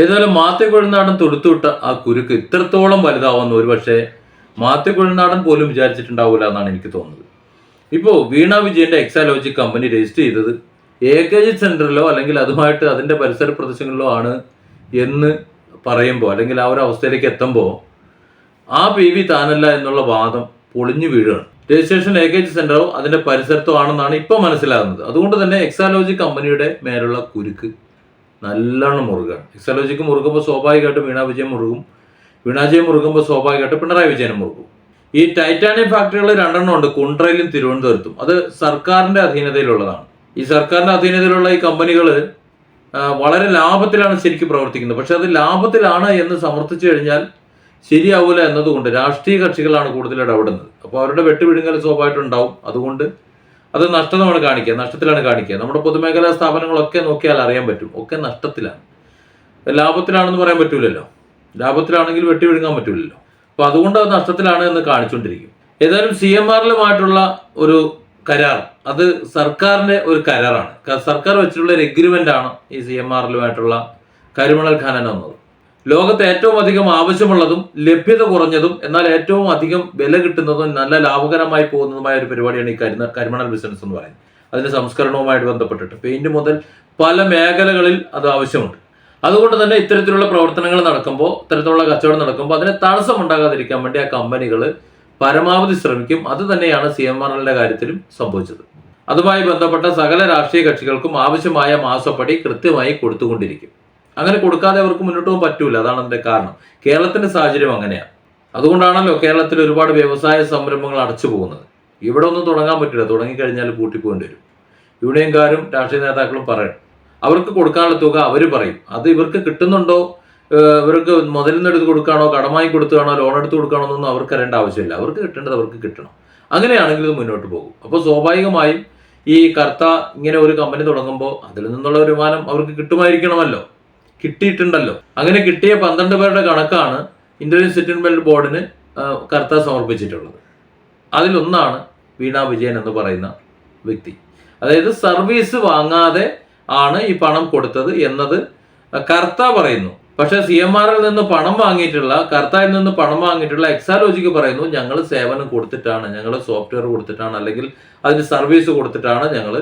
ഏതായാലും മാത്തി കുഴനാടൻ തൊടുത്തുവിട്ട ആ കുരുക്ക് ഇത്രത്തോളം വലുതാവുമെന്ന് ഒരുപക്ഷെ മാത്തി കുഴനാടൻ പോലും വിചാരിച്ചിട്ടുണ്ടാവില്ല എന്നാണ് എനിക്ക് തോന്നുന്നത്. ഇപ്പോൾ വീണ വിജയന്റെ എക്സാലോജി കമ്പനി രജിസ്റ്റർ ചെയ്തത് ജി സെന്ററിലോ അല്ലെങ്കിൽ അതുമായിട്ട് അതിന്റെ പരിസര പ്രദേശങ്ങളിലോ ആണ് എന്ന് പറയുമ്പോൾ അല്ലെങ്കിൽ ആ ഒരു അവസ്ഥയിലേക്ക് എത്തുമ്പോൾ ആ പി വി താനല്ല എന്നുള്ള വാദം പൊളിഞ്ഞു വീഴുകയാണ്. രജിസ്ട്രേഷൻ എ കെ ജി സെന്ററോ അതിന്റെ പരിസരത്തോ ആണെന്നാണ് ഇപ്പോൾ മനസ്സിലാകുന്നത്. അതുകൊണ്ട് തന്നെ എക്സാലോജി കമ്പനിയുടെ മേലുള്ള കുരുക്ക് നല്ലോണം മുറുകയാണ് എക്സാലോജിക്ക് മുറുകുമ്പോൾ സ്വാഭാവികമായിട്ടും വീണാ വിജയം മുറുകും. വീണാജയം മുറുകുമ്പോൾ സ്വാഭാവികമായിട്ടും പിണറായി വിജയനും മുറുകും. ഈ ടൈറ്റാനിയം ഫാക്ടറികൾ രണ്ടെണ്ണം ഉണ്ട് കുണ്ട്രയിലും തിരുവനന്തപുരത്തും. അത് സർക്കാരിന്റെ അധീനതയിലുള്ളതാണ്. ഈ സർക്കാരിന്റെ അധീനതയിലുള്ള ഈ കമ്പനികൾ വളരെ ലാഭത്തിലാണ് ശരിക്കും പ്രവർത്തിക്കുന്നത്. പക്ഷെ അത് ലാഭത്തിലാണ് എന്ന് സമർത്ഥിച്ചു കഴിഞ്ഞാൽ ശരിയാവൂല എന്നതുകൊണ്ട് രാഷ്ട്രീയ കക്ഷികളാണ് കൂടുതൽ ഇടപെടുന്നത്. അപ്പോൾ അവരുടെ വെട്ടുപിഴുങ്ങൽ സ്വാഭാവികമായിട്ടുണ്ടാവും അതുകൊണ്ട് അത് നഷ്ടമാണ് കാണിക്കുക നഷ്ടത്തിലാണ് കാണിക്കുക. നമ്മുടെ പൊതുമേഖലാ സ്ഥാപനങ്ങളൊക്കെ നോക്കിയാൽ അറിയാൻ പറ്റും. ഒക്കെ നഷ്ടത്തിലാണ്. ലാഭത്തിലാണെന്ന് പറയാൻ പറ്റൂലല്ലോ. ലാഭത്തിലാണെങ്കിൽ വെട്ടി വിഴുങ്ങാൻ പറ്റൂലല്ലോ. അപ്പൊ അതുകൊണ്ട് അത് നഷ്ടത്തിലാണ് എന്ന് കാണിച്ചുകൊണ്ടിരിക്കും ഏതായാലും സി എം ആറിലുമായിട്ടുള്ള ഒരു കരാർ അത് സർക്കാരിന്റെ ഒരു കരാറാണ്. സർക്കാർ വെച്ചിട്ടുള്ള ഒരു എഗ്രിമെന്റ് ആണ് ഈ സി എം ആറിലുമായിട്ടുള്ള കരിമണൽ ഖനനം എന്നത് ലോകത്ത് ഏറ്റവും അധികം ആവശ്യമുള്ളതും ലഭ്യത കുറഞ്ഞതും എന്നാൽ ഏറ്റവും അധികം വില കിട്ടുന്നതും നല്ല ലാഭകരമായി പോകുന്നതുമായ ഒരു പരിപാടിയാണ് ഈ കരുന്ന കരിമണൽ ബിസിനസ് എന്ന് പറയുന്നത്. അതിന്റെ സംസ്കരണവുമായിട്ട് ബന്ധപ്പെട്ടിട്ട്. പെയിന്റ് മുതൽ പല മേഖലകളിൽ അത് ആവശ്യമുണ്ട്. അതുകൊണ്ട് തന്നെ ഇത്തരത്തിലുള്ള പ്രവർത്തനങ്ങൾ നടക്കുമ്പോൾ ഇത്തരത്തിലുള്ള കച്ചവടം നടക്കുമ്പോൾ അതിന് തടസ്സം ഉണ്ടാകാതിരിക്കാൻ വേണ്ടി ആ കമ്പനികൾ പരമാവധി ശ്രമിക്കും. അത് തന്നെയാണ് സി എം ആർ എല്ലിന്റെ കാര്യത്തിലും സംഭവിച്ചത്. അതുമായി ബന്ധപ്പെട്ട സകല രാഷ്ട്രീയ കക്ഷികൾക്കും ആവശ്യമായ മാസപ്പടി കൃത്യമായി കൊടുത്തുകൊണ്ടിരിക്കും. അങ്ങനെ കൊടുക്കാതെ അവർക്ക് മുന്നോട്ട് പോകാൻ പറ്റൂല. അതാണ് അതിന്റെ കാരണം. കേരളത്തിന്റെ സാഹചര്യം അങ്ങനെയാണ് അതുകൊണ്ടാണല്ലോ കേരളത്തിൽ ഒരുപാട് വ്യവസായ സംരംഭങ്ങൾ അടച്ചു പോകുന്നത്. ഇവിടെ ഒന്നും തുടങ്ങാൻ പറ്റില്ല. തുടങ്ങിക്കഴിഞ്ഞാൽ പൂട്ടിപ്പോകേണ്ടി വരും. യൂണിയൻകാരും രാഷ്ട്രീയ നേതാക്കളും പറയണം അവർക്ക് കൊടുക്കാനുള്ള തുക അവർ പറയും. അത് ഇവർക്ക് കിട്ടുന്നുണ്ടോ? ഇവർക്ക് മുതലിൽ നിന്ന് എടുത്ത് കടമായി കൊടുക്കുകയാണോ? ലോൺ എടുത്ത് കൊടുക്കുകയാണോ എന്നൊന്നും അവർക്ക് അറിയേണ്ട ആവശ്യമില്ല. അവർക്ക് കിട്ടേണ്ടത് അവർക്ക് കിട്ടണം. അങ്ങനെയാണെങ്കിൽ ഇത് മുന്നോട്ട് പോകും. അപ്പോൾ സ്വാഭാവികമായും ഈ കർത്ത ഇങ്ങനെ ഒരു കമ്പനി തുടങ്ങുമ്പോൾ അതിൽ നിന്നുള്ള വരുമാനം അവർക്ക് കിട്ടുമായിരിക്കണമല്ലോ. കിട്ടിയിട്ടുണ്ടല്ലോ. അങ്ങനെ കിട്ടിയ പന്ത്രണ്ട് പേരുടെ കണക്കാണ് ഇന്ത്യൻ സെറ്റിൽമെന്റ് ബോർഡിന് കർത്ത സമർപ്പിച്ചിട്ടുള്ളത്. അതിലൊന്നാണ് വീണ വിജയൻ എന്ന് പറയുന്ന വ്യക്തി. അതായത് സർവീസ് വാങ്ങാതെ ആണ് ഈ പണം കൊടുത്തത് എന്നത് കർത്ത പറയുന്നു. പക്ഷേ സി എം ആറിൽ നിന്ന് പണം വാങ്ങിയിട്ടുള്ള കർത്തായിൽ നിന്ന് പണം വാങ്ങിയിട്ടുള്ള എക്സാലോജിക്ക് പറയുന്നു ഞങ്ങൾ സേവനം കൊടുത്തിട്ടാണ് ഞങ്ങൾ സോഫ്റ്റ്വെയർ കൊടുത്തിട്ടാണ് അല്ലെങ്കിൽ അതിന് സർവീസ് കൊടുത്തിട്ടാണ് ഞങ്ങൾ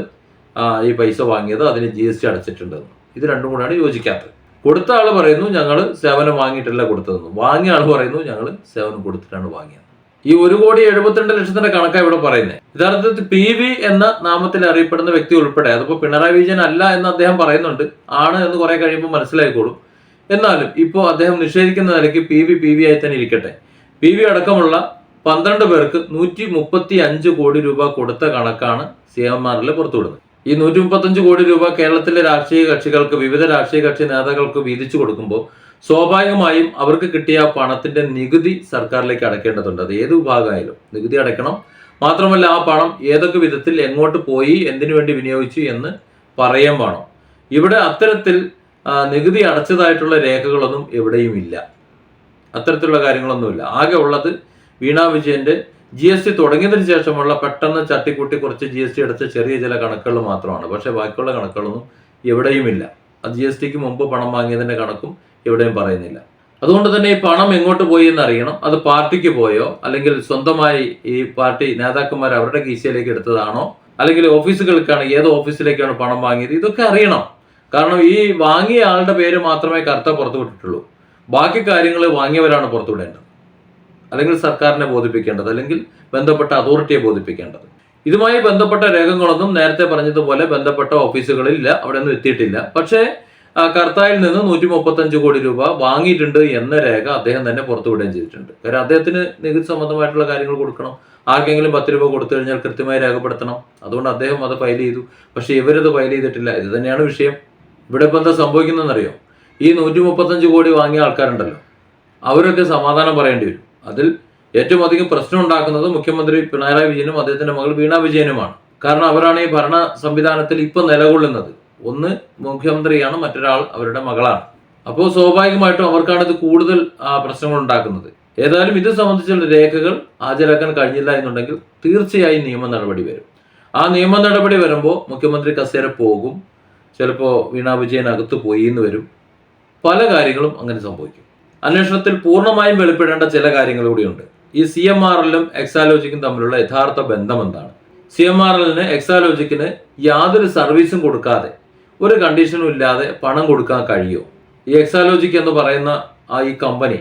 ഈ പൈസ വാങ്ങിയത് അതിന് ജി എസ് ടി അടച്ചിട്ടുണ്ടെന്ന്. ഇത് രണ്ടും കൂടാണ് യോജിക്കാത്തത്. കൊടുത്ത ആൾ പറയുന്നു ഞങ്ങൾ സേവനം വാങ്ങിയിട്ടല്ല കൊടുത്തതെന്ന്. വാങ്ങിയ ആൾ പറയുന്നു ഞങ്ങൾ സേവനം കൊടുത്തിട്ടാണ് വാങ്ങിയത്. ഈ ഒരു കോടി എഴുപത്തിരണ്ട് ലക്ഷത്തിന്റെ കണക്കാണ് ഇവിടെ പറയുന്നത് യഥാർത്ഥത്തിൽ പി വി എന്ന നാമത്തിൽ അറിയപ്പെടുന്ന വ്യക്തി ഉൾപ്പെടെ അതിപ്പോ പിണറായി വിജയൻ അല്ല എന്ന് അദ്ദേഹം പറയുന്നുണ്ട് ആണ് എന്ന് കുറെ കഴിയുമ്പോൾ മനസ്സിലായിക്കോളും. എന്നാലും ഇപ്പോൾ അദ്ദേഹം നിഷേധിക്കുന്ന നിലയ്ക്ക് പി വി പി വി ആയി തന്നെ ഇരിക്കട്ടെ. പി വി അടക്കമുള്ള പന്ത്രണ്ട് പേർക്ക് നൂറ്റി മുപ്പത്തി അഞ്ച് കോടി രൂപ കൊടുത്ത കണക്കാണ് സി എം ആറിൽ പുറത്തുവിടുന്നത്. ഈ നൂറ്റി മുപ്പത്തഞ്ച് കോടി രൂപ കേരളത്തിലെ രാഷ്ട്രീയ കക്ഷികൾക്ക് വിവിധ രാഷ്ട്രീയ കക്ഷി നേതാക്കൾക്ക് വീതിച്ചു കൊടുക്കുമ്പോൾ സ്വാഭാവികമായും അവർക്ക് കിട്ടിയ പണത്തിന്റെ നികുതി സർക്കാരിലേക്ക് അടയ്ക്കേണ്ടതുണ്ട്. അത് ഏത് വിഭാഗമായാലും നികുതി അടയ്ക്കണം. മാത്രമല്ല ആ പണം ഏതൊക്കെ വിധത്തിൽ എങ്ങോട്ട് പോയി എന്തിനു വേണ്ടി വിനിയോഗിച്ചു എന്ന് പറയാൻ വേണം. ഇവിടെ അത്തരത്തിൽ നികുതി അടച്ചതായിട്ടുള്ള രേഖകളൊന്നും എവിടെയും ഇല്ല. അത്തരത്തിലുള്ള കാര്യങ്ങളൊന്നുമില്ല. ആകെ ഉള്ളത് വീണാ വിജയന്റെ ജി എസ് ടി തുടങ്ങിയതിന് ശേഷമുള്ള പെട്ടെന്ന് ചട്ടിക്കൂട്ടി കുറച്ച് ജി എസ് ടി അടച്ച ചെറിയ ചില കണക്കുകൾ മാത്രമാണ്. പക്ഷേ ബാക്കിയുള്ള കണക്കുകളൊന്നും എവിടെയുമില്ല. ആ ജി എസ് ടിക്ക് മുമ്പ് പണം വാങ്ങിയതിന്റെ കണക്കും എവിടെയും പറയുന്നില്ല. അതുകൊണ്ട് തന്നെ ഈ പണം എങ്ങോട്ട് പോയി എന്ന് അറിയണം അത് പാർട്ടിക്ക് പോയോ? അല്ലെങ്കിൽ സ്വന്തമായി ഈ പാർട്ടി നേതാക്കന്മാർ അവരുടെ കീശയിലേക്ക് എടുത്തതാണോ? അല്ലെങ്കിൽ ഓഫീസുകൾക്കാണ് ഏത് ഓഫീസിലേക്കാണ് പണം വാങ്ങിയത്? ഇതൊക്കെ അറിയണം. കാരണം ഈ വാങ്ങിയ ആളുടെ പേര് മാത്രമേ കർത്ത പുറത്തു വിട്ടിട്ടുള്ളൂ. ബാക്കി കാര്യങ്ങൾ വാങ്ങിയവരാണ് പുറത്തുവിടേണ്ടത് അല്ലെങ്കിൽ സർക്കാരിനെ ബോധിപ്പിക്കേണ്ടത് അല്ലെങ്കിൽ ബന്ധപ്പെട്ട അതോറിറ്റിയെ ബോധിപ്പിക്കേണ്ടത്. ഇതുമായി ബന്ധപ്പെട്ട രേഖകളൊന്നും നേരത്തെ പറഞ്ഞതുപോലെ ബന്ധപ്പെട്ട ഓഫീസുകളിലില്ല അവിടെ ഒന്നും എത്തിയിട്ടില്ല. പക്ഷേ കർത്തായിൽ നിന്ന് നൂറ്റി മുപ്പത്തഞ്ച് കോടി രൂപ വാങ്ങിയിട്ടുണ്ട് എന്ന രേഖ അദ്ദേഹം തന്നെ പുറത്തുവിടുകയും ചെയ്തിട്ടുണ്ട്. കാരണം അദ്ദേഹത്തിന് നികുതി സംബന്ധമായിട്ടുള്ള കാര്യങ്ങൾ കൊടുക്കണം. ആർക്കെങ്കിലും പത്ത് രൂപ കൊടുത്തു കഴിഞ്ഞാൽ കൃത്യമായി രേഖപ്പെടുത്തണം. അതുകൊണ്ട് അദ്ദേഹം അത് ഫയൽ ചെയ്തു. പക്ഷേ ഇവരത് ഫയൽ ചെയ്തിട്ടില്ല. ഇത് തന്നെയാണ് വിഷയം. ഇവിടെ ഇപ്പം എന്താ സംഭവിക്കുന്നതെന്നറിയോ? ഈ നൂറ്റി മുപ്പത്തഞ്ച് കോടി വാങ്ങിയ ആൾക്കാരുണ്ടല്ലോ. അവരൊക്കെ സമാധാനം പറയേണ്ടി വരും. അതിൽ ഏറ്റവും അധികം പ്രശ്നം ഉണ്ടാക്കുന്നത് മുഖ്യമന്ത്രി പിണറായി വിജയനും അദ്ദേഹത്തിന്റെ മകൾ വീണ വിജയനുമാണ്. കാരണം അവരാണ് ഈ ഭരണ സംവിധാനത്തിൽ ഇപ്പൊ നിലകൊള്ളുന്നത്. ഒന്ന് മുഖ്യമന്ത്രിയാണ് മറ്റൊരാൾ അവരുടെ മകളാണ്. അപ്പോൾ സ്വാഭാവികമായിട്ടും അവർക്കാണ് ഇത് കൂടുതൽ പ്രശ്നങ്ങൾ ഉണ്ടാക്കുന്നത്. ഏതായാലും ഇത് സംബന്ധിച്ചുള്ള രേഖകൾ ഹാജരാക്കാൻ കഴിഞ്ഞില്ല എന്നുണ്ടെങ്കിൽ തീർച്ചയായും നിയമ നടപടി വരും. ആ നിയമ നടപടി വരുമ്പോൾ മുഖ്യമന്ത്രി കസേര പോകും. ചിലപ്പോൾ വീണ വിജയൻ അകത്ത് പോയി എന്ന് വരും. പല കാര്യങ്ങളും അങ്ങനെ സംഭവിക്കും. അന്വേഷണത്തിൽ പൂർണമായും വെളിപ്പെടേണ്ട ചില കാര്യങ്ങൾ കൂടിയുണ്ട്. ഈ സി എം ആർ എല്ലും എക്സാലോജിക്കും തമ്മിലുള്ള യഥാർത്ഥ ബന്ധം എന്താണ് സി എം ആർ എല്ലിന് എക്സാലോജിക്കിന് യാതൊരു സർവീസും കൊടുക്കാതെ ഒരു കണ്ടീഷനും ഇല്ലാതെ പണം കൊടുക്കാൻ കഴിയുമോ ഈ എക്സാലോജിക് എന്ന് പറയുന്ന ആ ഈ കമ്പനി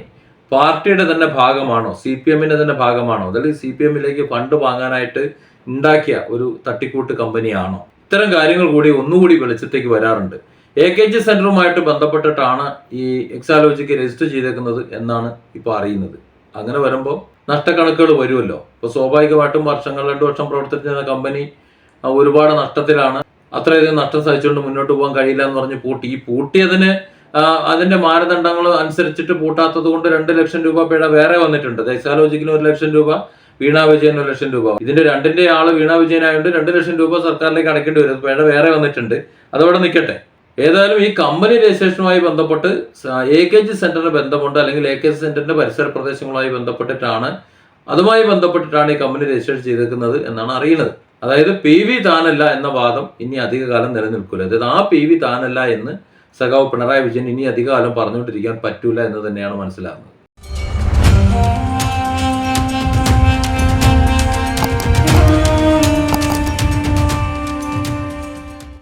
പാർട്ടിയുടെ തന്നെ ഭാഗമാണോ സി പി എമ്മിന്റെ തന്നെ ഭാഗമാണോ അതല്ലെങ്കിൽ സി പി എമ്മിലേക്ക് ഫണ്ട് വാങ്ങാനായിട്ട് ഉണ്ടാക്കിയ ഒരു തട്ടിക്കൂട്ട് കമ്പനിയാണോ? ഇത്തരം കാര്യങ്ങൾ കൂടി ഒന്നുകൂടി വെളിച്ചത്തേക്ക് വരാറുണ്ട്. എ കെ ജി സെന്ററുമായിട്ട് ബന്ധപ്പെട്ടിട്ടാണ് ഈ എക്സാലോജിക്ക് രജിസ്റ്റർ ചെയ്തേക്കുന്നത് എന്നാണ് ഇപ്പോൾ അറിയുന്നത്. അങ്ങനെ വരുമ്പോൾ നഷ്ടക്കണക്കുകൾ വരുമല്ലോ. ഇപ്പോൾ സ്വാഭാവികമായിട്ടും വർഷങ്ങൾ രണ്ട് വർഷം പ്രവർത്തിച്ചിരുന്ന കമ്പനി ഒരുപാട് നഷ്ടത്തിലാണ്. അത്രയധികം നഷ്ടം സഹിച്ചുകൊണ്ട് മുന്നോട്ട് പോകാൻ കഴിയില്ല എന്ന് പറഞ്ഞ് പൂട്ടി. ഈ പൂട്ടിയതിന് അതിന്റെ മാനദണ്ഡങ്ങൾ അനുസരിച്ചിട്ട് പൂട്ടാത്തത് കൊണ്ട് രണ്ട് ലക്ഷം രൂപ പിഴ വേറെ വന്നിട്ടുണ്ട്. എക്സാലോജിക്കിന് ഒരു ലക്ഷം രൂപ വീണ വിജയൻ ഒരു ലക്ഷം രൂപ. ഇതിന്റെ രണ്ടിന്റെ ആൾ വീണ വിജയനായതുകൊണ്ട് രണ്ട് ലക്ഷം രൂപ സർക്കാരിലേക്ക് അടയ്ക്കേണ്ടി വരും. പിഴ വേറെ വന്നിട്ടുണ്ട്. അതവിടെ നിൽക്കട്ടെ. ഏതായാലും ഈ കമ്പനി രജിസ്ട്രേഷനുമായി ബന്ധപ്പെട്ട് എ കെ ജി സെന്ററിന് ബന്ധമുണ്ട് അല്ലെങ്കിൽ എ കെ ജി സെന്ററിന്റെ പരിസര പ്രദേശങ്ങളുമായി ബന്ധപ്പെട്ടിട്ടാണ് അതുമായി ബന്ധപ്പെട്ടിട്ടാണ് ഈ കമ്പനി രജിസ്റ്റർ ചെയ്തിരിക്കുന്നത് എന്നാണ് അറിയുന്നത്. അതായത് പി വി താനല്ല എന്ന വാദം ഇനി അധികകാലം നിലനിൽക്കില്ല അതായത് ആ പി വി താനല്ല എന്ന് സഖാവ് പിണറായി വിജയൻ ഇനി അധികകാലം പറഞ്ഞുകൊണ്ടിരിക്കാൻ പറ്റൂല എന്ന് തന്നെയാണ് മനസ്സിലാകുന്നത്.